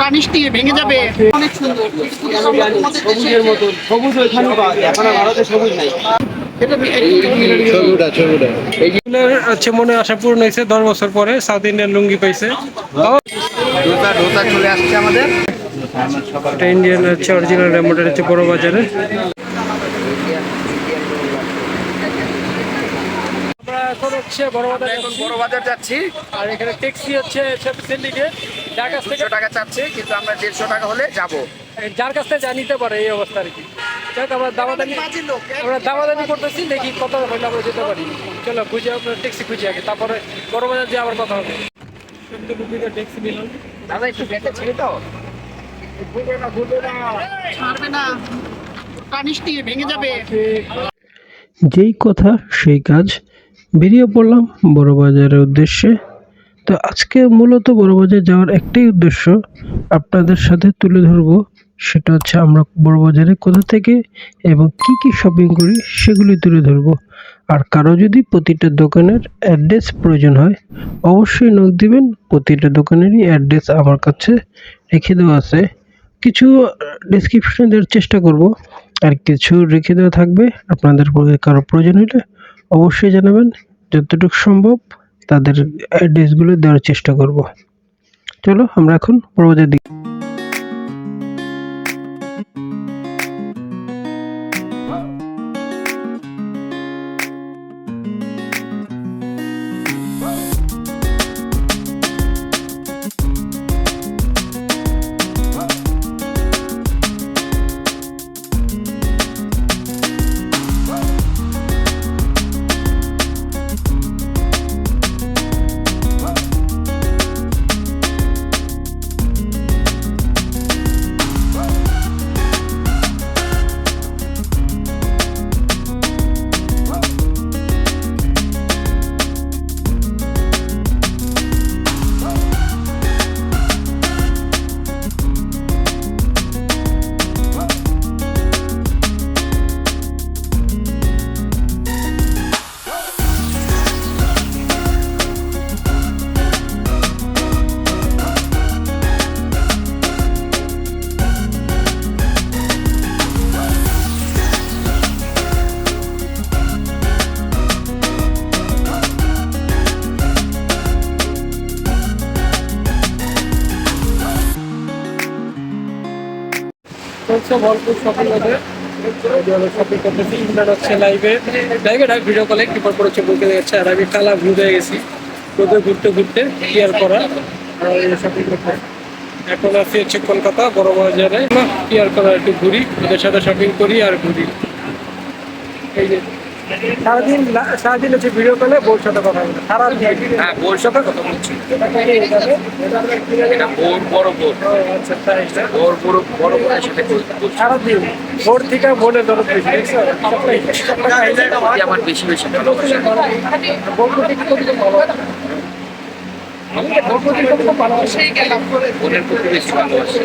কানিস দিয়ে ভেঙে যাবে। অনেক সুন্দর। সবুজের মতো। সবুজ ওইখানে এখন ভারতে সবুজ নাই। হচ্ছে মনে আশা পূর্ণ হয়েছে দশ বছর পরে সাউথ ইন্ডিয়ান লুঙ্গি পাইছে। ডোতা ডোতা চলে আসছে আমাদের। ইন্ডিয়ান হচ্ছে অরিজিনাল রেমোটার হচ্ছে বড় বাজারে আমরা এখন হচ্ছে বড় বাজার এখন বড় বাজার যাচ্ছি। আর এখানে ট্যাক্সি হচ্ছে সিন্ডিকেট যার কাছ থেকে টাকা চাচ্ছে কিন্তু আমরা দেড়শো টাকা হলে যাব। যার কাছ থেকে যা নিতে পারে এই অবস্থা আর কি। যাক আমরা দামাদামি আমরা দামাদামি করতেছি দেখি কত হইলে আমরা যেতে পারি। চলো খুঁজে আপনার ট্যাক্সি খুঁজে আগে তারপরে বড় বাজার দিয়ে আবার কথা হবে। ট্যাক্সি দাদা একটু ব্যাগটা ছেড়ে দাও ছাড়বে না। কানিস দিয়ে ভেঙে যাবে। যেই কথা সেই কাজ বেরিয়ে পড়লাম বড় বাজারের উদ্দেশ্যে। তো আজকে মূলত বড় বাজার যাওয়ার একটাই উদ্দেশ্য আপনাদের সাথে তুলে ধরবো। সেটা হচ্ছে আমরা বড় বাজারে কোথা থেকে এবং কি কি শপিং করি সেগুলি তুলে ধরবো। আর কারও যদি প্রতিটা দোকানের অ্যাড্রেস প্রয়োজন হয়, অবশ্যই নোট দিবেন, প্রতিটা দোকানেরই অ্যাড্রেস আমার কাছে রেখে দেওয়া আছে। কিছু ডিসক্রিপশনে দেওয়ার চেষ্টা করব। আর কিছু রেখে দেওয়া থাকবে, আপনাদের কারও প্রয়োজন হলে অবশ্যই জানাবেন। যতটুকু সম্ভব তাদের অ্যাড্রেসগুলো দেওয়ার চেষ্টা করব। চলো আমরা এখন পরবর্তী দিকে চলছে ভরপুর হবে শপিং করতেছি লাইভে লাইভে ডাক ভিডিও কলে কি পর হচ্ছে যাচ্ছে, আর আমি কালা হয়ে গেছি, রোদে ঘুরতে ঘুরতে ক্লিয়ার করা? শপিং করতে। এখন আছি হচ্ছে কলকাতা বড় বাজারে ক্লিয়ার করা, একটু ঘুরি, ওদের সাথে শপিং করি আর ঘুরি। এই যে। সারাদিন সারাদিন হচ্ছে ভিডিও কলে বোর সাথে কথা বলে সারাদিন। হ্যাঁ বোর সাথে কথা বলছি এটা বোর বড় বোর। আচ্ছা তাই বোর বড় বড় বোরের সাথে সারাদিন। ভোর থেকে বোনের দরদ বেশি আমার বেশি বেশি ভালোবাসে বোনের প্রতি বেশি ভালোবাসে।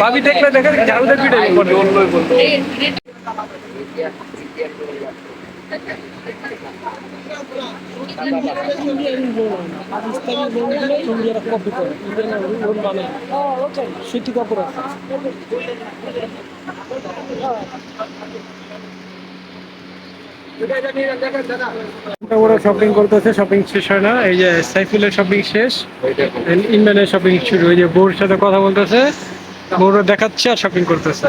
ভাবি দেখলে দেখে ঝাড়ুদের পিঠে সুতি কাপড় আছে ওরা শপিং করতেছে শপিং শেষ হয় না। এই যে সাইফুলের শপিং শেষ ইমরানের শপিং শুরু। ওই যে বউর সাথে কথা বলতেছে বউরা দেখাচ্ছে আর শপিং করতেছে।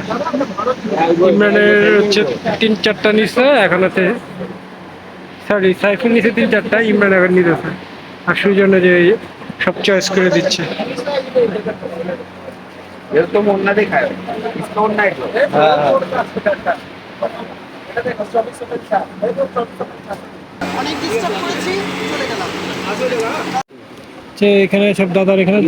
ইমরানের হচ্ছে তিন চারটা নিচ্ছে এখন হচ্ছে সরি সাইফুল নিচ্ছে তিন চারটা ইমরান এখন নিতেছে। আর সুজন যে সব চয়েস করে দিচ্ছে। এর তো মন না দেখায়। এখানে সব দাদার এখানে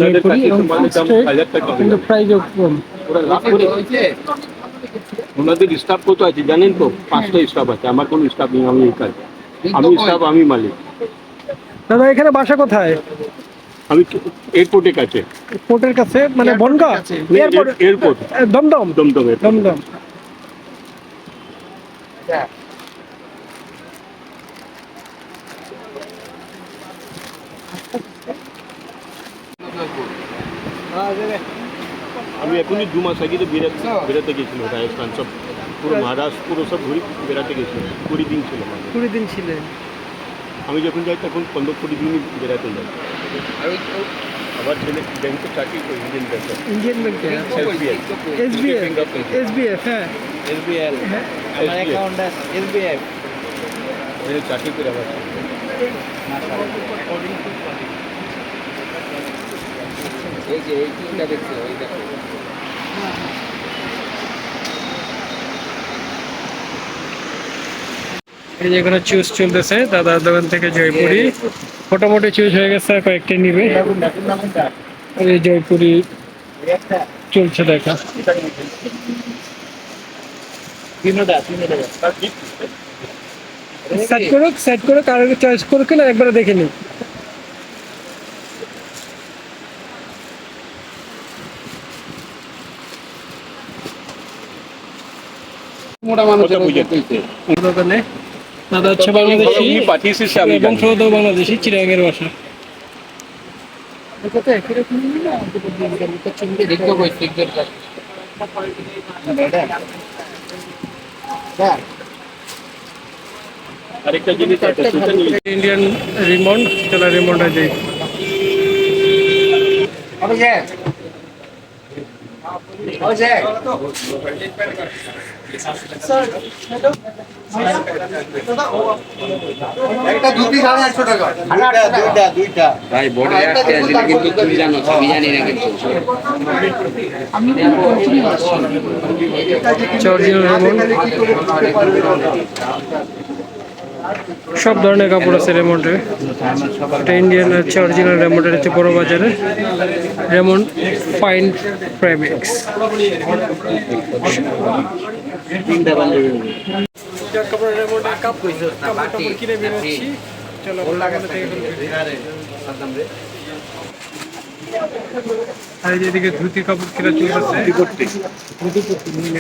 ওনাদের স্টাফ কত আছে জানেন তো? পাঁচটা স্টাফ আছে। আমার কোনো স্টাফ নেই আমি কাজ আমি স্টাফ আমি মালিক। দাদা এখানে বাসা কোথায়? আমি এয়ারপোর্টের কাছে। এয়ারপোর্টের কাছে? মানে বনগা? এয়ারপোর্ট দমদম? দমদম দমদম। Airport। আমি এখনই দু মাস আগে তো বেরাতে বেরাতে গেছিল রাজস্থান সব পুরো মহারাষ্ট্র পুরো সব ঘুরে বেড়াতে গেছিল কুড়ি দিন ছিল। কুড়ি দিন ছিলেন আমি যখন যাই তখন পনেরো কুড়ি দিনই বেড়াতে যাই। আমার ছেলে ব্যাংকে চাকরি করে ইন্ডিয়ান ব্যাংকে ইন্ডিয়ান ব্যাংকে এসবিএফ এসবিএফ হ্যাঁ। এসবিএল আমার account এসবিএল এখানে চাকরি করে আমার এই যে এই তিনটা দেখছি ওই দেখো। এই যে এখানে চুজ চলতেছে দাদার দোকান থেকে জয়পুরি। মোটামুটি চুজ হয়ে গেছে কয়েকটি নিবে। এই জয়পুরি চলছে দেখা। সেট করুক সেট করুক আর চয়েস করুক না একবারে দেখে নিই কথা বুঝে দোকানে দাদা হচ্ছে বাংলাদেশি এবং। সৌদ বাংলাদেশি চিরাঙ্গের বাসা দেখতে সিগনেট আরেকটা জিনিস আছে ইন্ডিয়ান রিমন্ড ইন্ডিয়ান রিমন্ড চলা রিমন্ডে যাই একটা ধুতি সাড়ে আটশো টাকা। দুইটা দুইটা ভাই বডি রাখতে কিন্তু তুমি জানো আমি জানি না কিন্তু সব ধরনের কাপড় আছে রেমন্ডে এটা ইন্ডিয়ান হচ্ছে অরিজিনাল রেমন্ডের হচ্ছে বড় বাজারে রেমন্ড ফাইন ফ্রেমিক্স কিনে বেরোচ্ছি চলো আর এদিকে ধুতি কাপড় কিনা চলতেছে ধুতি কুর্তি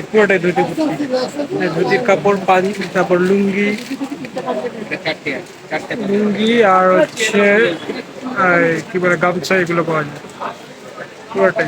পুরোটাই ধুতি কুর্তি ধুতির কাপড় পাঞ্চ তারপর লুঙ্গি। লুঙ্গি আর হচ্ছে আর কি বলে গামছা এগুলো পাওয়া যায়। পুরোটাই।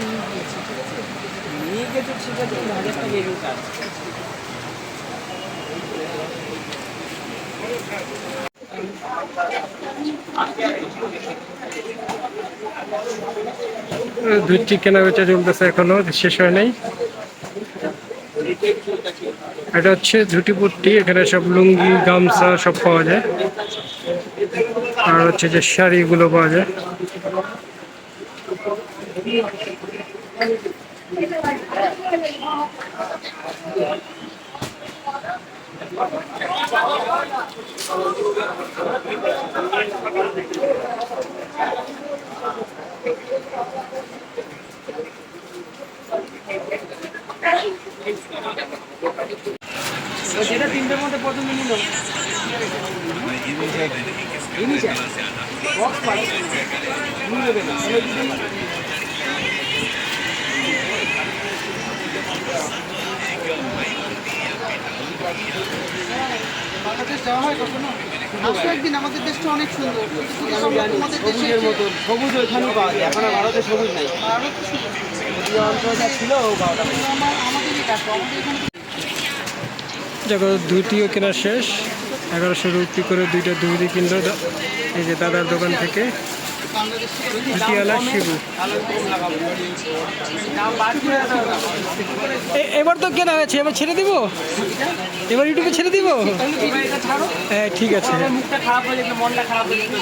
নিয়ে গেছি, ঠিক আছে? নিয়ে গেছে ঠিক আছে হাজার টাকা এগুলো চার্জ ধুতি কেনা বেচা চলতেছে এখনও শেষ হয় নাই এটা হচ্ছে ঝুটিপুট্টি এখানে সব লুঙ্গি, গামছা সব পাওয়া যায়। আর হচ্ছে যে শাড়িগুলো পাওয়া যায়। যেটা তিনটের মধ্যে প্রথমে নিল। বক্স নেবে না। একদিন আমাদের দেশটা অনেক সুন্দর। সবুজের মতো সবুজ ওইখানেই পাওয়া যায়। এখন ভারতে সবুজ নাই। দেখো, ধুতিও কেনা শেষ। এগারোশো রুপি করে দুইটা ধুতি কিনলো এই যে দাদার দোকান থেকে। এবার তো কেনা হয়েছে এবার ছেড়ে দিব? এবার ইউটিউবে ছেড়ে দিব? ছাড়ো হ্যাঁ ঠিক আছে। ঠিক আছে খারাপ হয়ে যেত মনটা খারাপ হয়ে যেত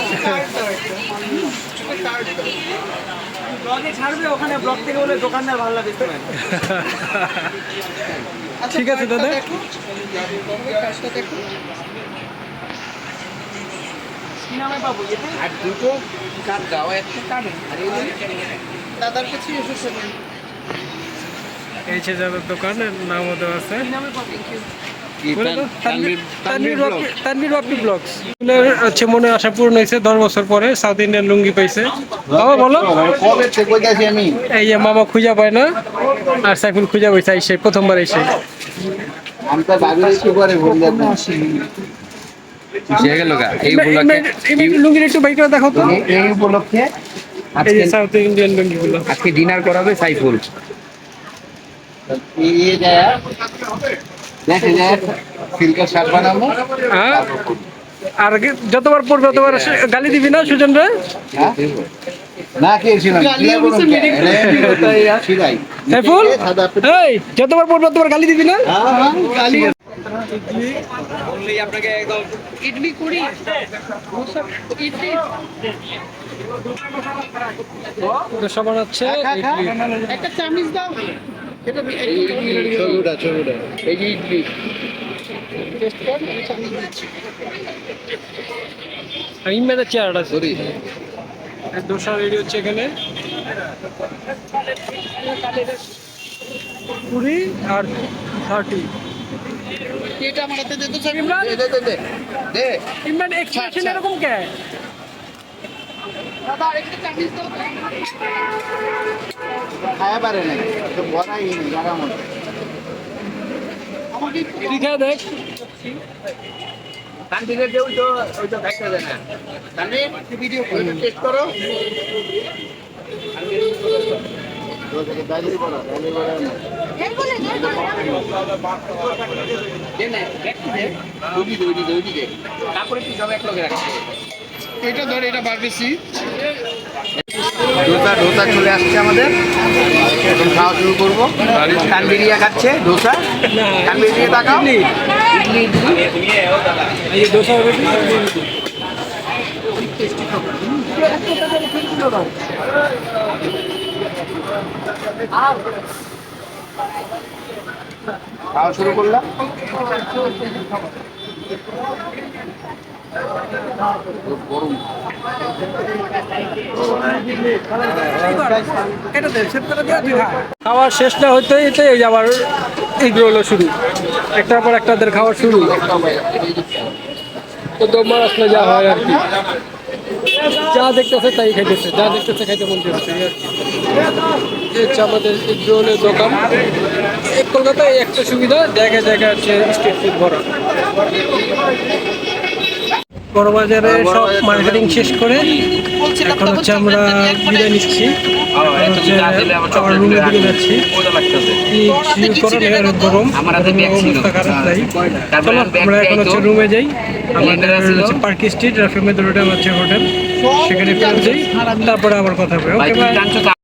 ব্লগে ছাড়বে ওখানে ব্লগ থেকে বলে দোকানদার ভালো লাগে তোমার ঠিক আছে দাদা কি নামে পাবো এতে আর দুটো দাও একটা আর এই দাদার কাছে এসেছে এই যে যাদের দোকানের নামও দেওয়া আছে। নামে পাবো তানভীর- ব্লগস। হচ্ছে মনে আশা পূর্ণ হয়েছে দশ বছর পরে সাউথ ইন্ডিয়ান লুঙ্গি পাইছে। বাবা বলো। এই যে মামা খুঁজা পায় না আর সাইফুল খুঁজা পাইছে এসে প্রথমবার এসে তো ভাবি কি করে ভুল যাব সে গেল গা এই ইমরান- ব্লকে ইমরান- ইমরান লুঙ্গির একটু বাইক করে দেখো তো। এই উপলক্ষে আজকে সাউথ ইন্ডিয়ান লুঙ্গি আজকে ডিনার করাবে সাইফুল। যায় দেখে যায় সিল্কের হ্যাঁ? হ্যাঁ? আর যতবার পড়বে ততবার গালি দিবি না সুজন রে হ্যাঁ? না খেয়েছিলাম সিলাই সাইফুল এই যতবার পড়বে ততবার গালি দিবি না বানাচ্ছে ইডলি। ছবিটা ছবিটা এই যে ইডলি। চেয়ারটা আর দোসা রেডি হচ্ছে এখানে। কুড়ি আর থার্টি। ইমরান? দে দে দে দে ইমরান এক্সপ্রেশন এরকম কে? খায়া পারে না তো বড়াই জায়গা মতো তুই খেয়ে দেখ? তানভীরের ওই তো ওই তো খাইতে দেয় না। তানভীর ভিডিও টেস্ট করো। দাঁড়িয়ে পড়ো দাঁড়িয়ে পড়ো তুই সব এক লগে রাখতে ডোসা ডোসা চলে আসছে আমাদের। এখন খাওয়া শুরু করব। তানবিরিয়া খাচ্ছে ডোসা। তানবিরিয়া তাকাও রেডি খাওয়া শুরু করলাম। খাওয়ার শেষ না হইতে যে আবার এগুলো শুরু। একটার পর একটাদের খাওয়া শুরু। আসলে যা হয় আর কি। যা দেখতেছে তাই খাইতেছে, যা দেখতেছে খাইতে মন করছে এই হচ্ছে আমাদের এগরোলের দোকান। কলকাতায় একটা সুবিধা জায়গায় জায়গায় হচ্ছে স্ট্রিট ফুড ভরা। বড় বাজারে সব মার্কেটিং শেষ করে। এখন হচ্ছে আমরা বিদায় নিচ্ছি। আমার রুমের দিকে যাচ্ছি। গরম? চলো এখন। হচ্ছে রুমে যাই। আমাদের হচ্ছে পার্ক স্ট্রিট রাফি মেদ রোডে আমার হচ্ছে হোটেল সেখানে যাই। তারপরে আবার কথা হবে। ওকে